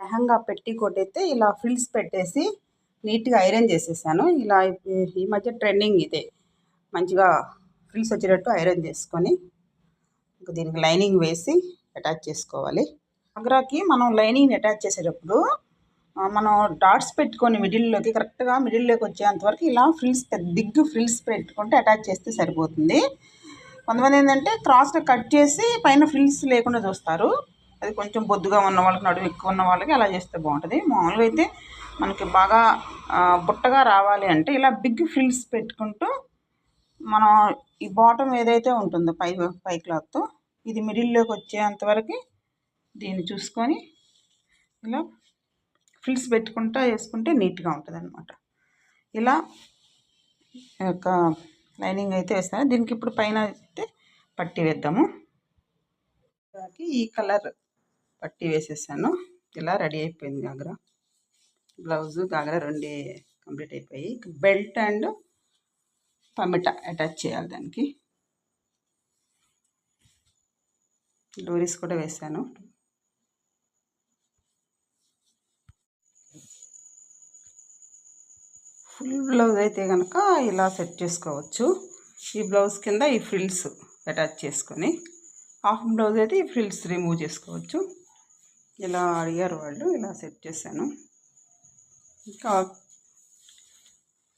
లెహంగా పెట్టి కొట్టయితే ఇలా ఫ్రిల్స్ పెట్టేసి నీట్గా ఐరన్ చేసేసాను. ఇలా ఈ మధ్య ట్రెండింగ్ ఇదే. మంచిగా ఫ్రిల్స్ వచ్చేటట్టు ఐరన్ చేసుకొని ఇంకా దీనికి లైనింగ్ వేసి అటాచ్ చేసుకోవాలి. అగ్రాకి మనం లైనింగ్ని అటాచ్ చేసేటప్పుడు మనం డాట్స్ పెట్టుకొని మిడిల్లోకి కరెక్ట్గా మిడిల్లోకి వచ్చేంత వరకు ఇలా ఫ్రిల్స్ దిగ్గు ఫ్రిల్స్ పెట్టుకుంటే అటాచ్ చేస్తే సరిపోతుంది. కొంతమంది ఏంటంటే క్రాస్గా కట్ చేసి పైన ఫ్రిల్స్ లేకుండా చూస్తారు. అది కొంచెం బొద్దుగా ఉన్న వాళ్ళకి నడుము ఎక్కువ ఉన్న వాళ్ళకి అలా చేస్తే బాగుంటుంది. మామూలుగా అయితే మనకి బాగా బుట్టగా రావాలి అంటే ఇలా బిగ్ ఫ్రిల్స్ పెట్టుకుంటూ మనం ఈ బాటమ్ ఏదైతే ఉంటుందో పై పై క్లాత్ ఇది మిడిల్లోకి వచ్చేంతవరకు దీన్ని చూసుకొని ఇలా ఫిల్స్ పెట్టుకుంటా వేసుకుంటే నీట్గా ఉంటుంది అనమాట ఇలా యొక్క లైనింగ్ అయితే వేస్తాను. దీనికి ఇప్పుడు పైన అయితే పట్టి వేద్దాము. ఈ కలర్ పట్టి వేసేసాను. ఇలా రెడీ అయిపోయింది గాగ్రా. బ్లౌజు గాగ్రా రెండు కంప్లీట్ అయిపోయి బెల్ట్ అండ్ టమాటా అటాచ్ చేయాలి దానికి. డోరీస్ కూడా వేసాను. ఫుల్ బ్లౌజ్ అయితే కనుక ఇలా సెట్ చేసుకోవచ్చు. ఈ బ్లౌజ్ కింద ఈ ఫ్రిల్స్ అటాచ్ చేసుకొని హాఫ్ బ్లౌజ్ అయితే ఈ ఫ్రిల్స్ రిమూవ్ చేసుకోవచ్చు. ఇలా అడిగారు వాళ్ళు ఇలా సెట్ చేశాను. ఇంకా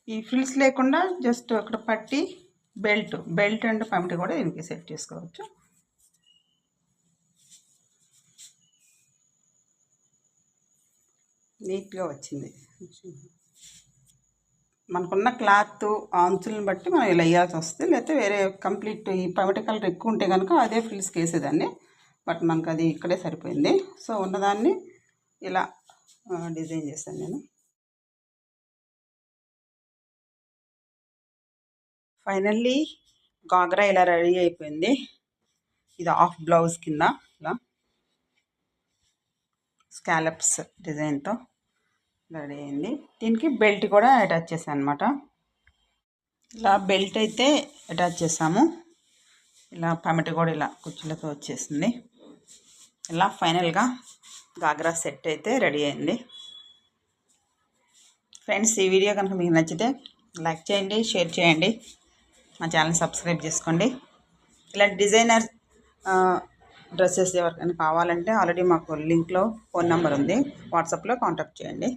ఈ ఫ్రిల్స్ లేకుండా జస్ట్ అక్కడ పట్టి బెల్ట్ బెల్ట్ అండ్ పంపిటి కూడా దీనికి సెట్ చేసుకోవచ్చు. నీట్గా వచ్చింది. మనకున్న క్లాత్ ఆంచులను బట్టి మనం ఇలా వేయాల్సి వస్తుంది. లేకపోతే వేరే కంప్లీట్ ఈ పమిట కలర్ ఎక్కువ ఉంటే కనుక అదే ఫ్రిల్స్కి వేసేదాన్ని బట్ మనకు అది ఇక్కడే సరిపోయింది. సో ఉన్నదాన్ని ఇలా డిజైన్ చేశాను నేను. ఫైనల్లీ గాగ్రా ఇలా రెడీ అయిపోయింది. ఇది హాఫ్ బ్లౌజ్ కింద ఇలా. స్కాలప్స్ డిజైన్తో రెడీ అయింది. దీనికి బెల్ట్ కూడా అటాచ్ చేశాను అనమాట ఇలా బెల్ట్ అయితే అటాచ్ చేసాము ఇలా పమిటి కూడా ఇలా కుచ్చులతో వచ్చేసింది. ఇలా ఫైనల్గా గాగ్రా సెట్ అయితే రెడీ అయింది. ఫ్రెండ్స్ ఈ వీడియో కనుక మీకు నచ్చితే లైక్ చేయండి షేర్ చేయండి మా ఛానల్ సబ్స్క్రైబ్ చేసుకోండి. ఇలాంటి డిజైనర్ డ్రెస్సెస్ ఎవరికైనా కావాలంటే ఆల్రెడీ మాకు లింక్లో ఫోన్ నెంబర్ ఉంది. వాట్సాప్లో కాంటాక్ట్ చేయండి.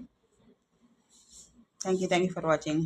Thank you thank you for watching.